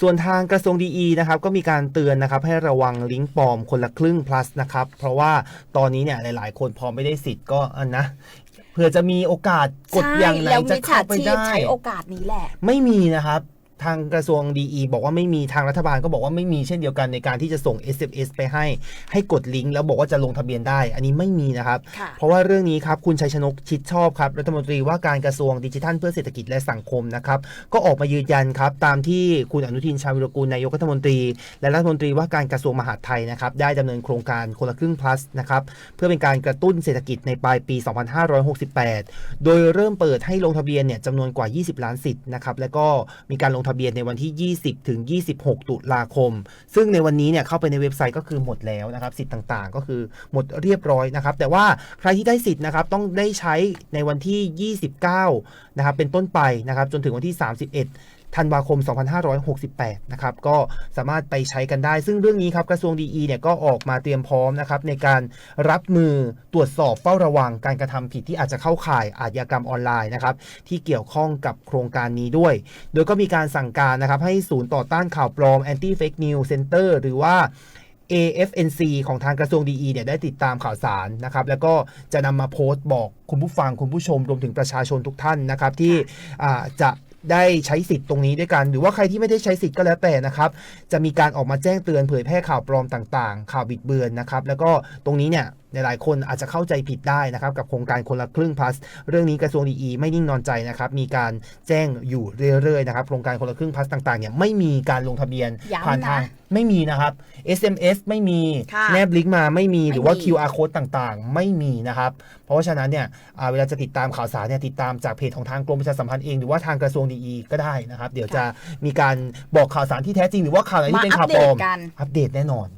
ส่วนทางกระทรวงดีนะครับก็มีการเตือนนะครับให้ระวังลิงก์ปลอมคนละครึ่ง plus นะครับเพราะว่าตอนนี้เนี่ยหลาย ๆ คนพอไม่ได้สิทธิ์ก็อันนะเผื่อจะมีโอกาสกดใช่อย่างไหนแล้วจะมิจเข้าฉาไปชีพได้ใช้โอกาสนี้แหละ ไม่มีนะครับ ทางกระทรวงดีบอกว่าไม่มีทางรัฐบาลก็บอกว่าไม่มีเช่นเดียวกันในการที่จะส่ง SMS ไปให้ ให้กดลิงก์แล้วบอกว่าจะลงทะเบียนได้ อันนี้ไม่มีนะครับค่ะเพราะว่าเรื่องนี้ครับคุณชัยชนกชิดชอบครับรัฐมนตรีว่าการกระทรวงดิจิทัลเพื่อเศรษฐกิจและสังคมนะครับก็ออกมายืนยันครับตามที่คุณอนุทินชาญวิรกูลนายกรัฐมนตรี และรัฐมนตรีว่าการกระทรวงมหาดไทยนะครับได้ดำเนินโครงการคนละครึ่ง plus นะครับเพื่อเป็นการกระตุ้นเศรษฐกิจในปลายปี 2568 โดยเริ่มเปิดให้ลงทะเบียนเนี่ยจำนวนกว่า 20 ล้านสิทธิ์นะครับแล้วก็มีการลงทะเบียนในวันที่ 20 ถึง 26 ตุลาคม ซึ่งในวันนี้เนี่ยเข้าไปในเว็บไซต์ก็คือหมดแล้วนะครับ สิทธิ์ต่างๆ ก็คือหมดเรียบร้อยนะครับ แต่ว่าใครที่ได้สิทธิ์นะครับต้องได้ใช้ในวันที่ 29 นะครับเป็นต้นไปนะครับจนถึงวันที่ 31ธันวาคม 2568 นะครับ ก็สามารถไปใช้กันได้ ซึ่งเรื่องนี้ครับ กระทรวงดีเนี่ยก็ออกมาเตรียมพร้อมนะครับในการรับมือตรวจสอบเฝ้าระวังการกระทำผิดที่อาจจะเข้าข่ายอาชญากรรมออนไลน์นะครับที่เกี่ยวข้องกับโครงการนี้ด้วย โดยก็มีการสั่งการนะครับให้ศูนย์ต่อต้านข่าวปลอม Anti Fake News Center หรือว่า AFNC ของทางกระทรวงดีเนี่ยได้ติดตามข่าวสารนะครับ แล้วก็จะนำมาโพสต์บอกคุณผู้ฟังคุณผู้ชมรวมถึงประชาชนทุกท่านนะครับ ที่จะได้ใช้สิทธิ์ตรงนี้ด้วยกัน หรือว่าใครที่ไม่ได้ใช้สิทธิ์ก็แล้วแต่นะครับ จะมีการออกมาแจ้งเตือนเผยแพร่ข่าวปลอมต่างๆ ข่าวบิดเบือนนะครับ แล้วก็ตรงนี้เนี่ยหลายๆคนอาจจะเข้าใจผิดได้นะครับกับโครงการคนละครึ่งพลัสเรื่องนี้กระทรวงดีไม่นิ่งนอนใจนะครับมีการแจ้งอยู่เรื่อยๆนะครับโครงการคนละครึ่งพลัสต่างๆเนี่ยไม่มีการลงทะเบียนย้ำผ่านทางนะไม่มีนะครับ SMS ไม่มีค่ะแนบลิงก์มาไม่มีไม่มีหรือว่า QR code ต่างๆ ไม่มีนะครับ เพราะฉะนั้นเนี่ยอ่าเวลาจะติดตามข่าวสารเนี่ยติดตามจากเพจของทางกรมประชาสัมพันธ์เองหรือว่าทางกระทรวงดีก็ได้นะครับ เดี๋ยวจะมีการบอกข่าวสารที่แท้จริง หรือว่าข่าวไหนที่เป็นข่าวปลอมมาอัปเดตกันอัปเดตแน่นอน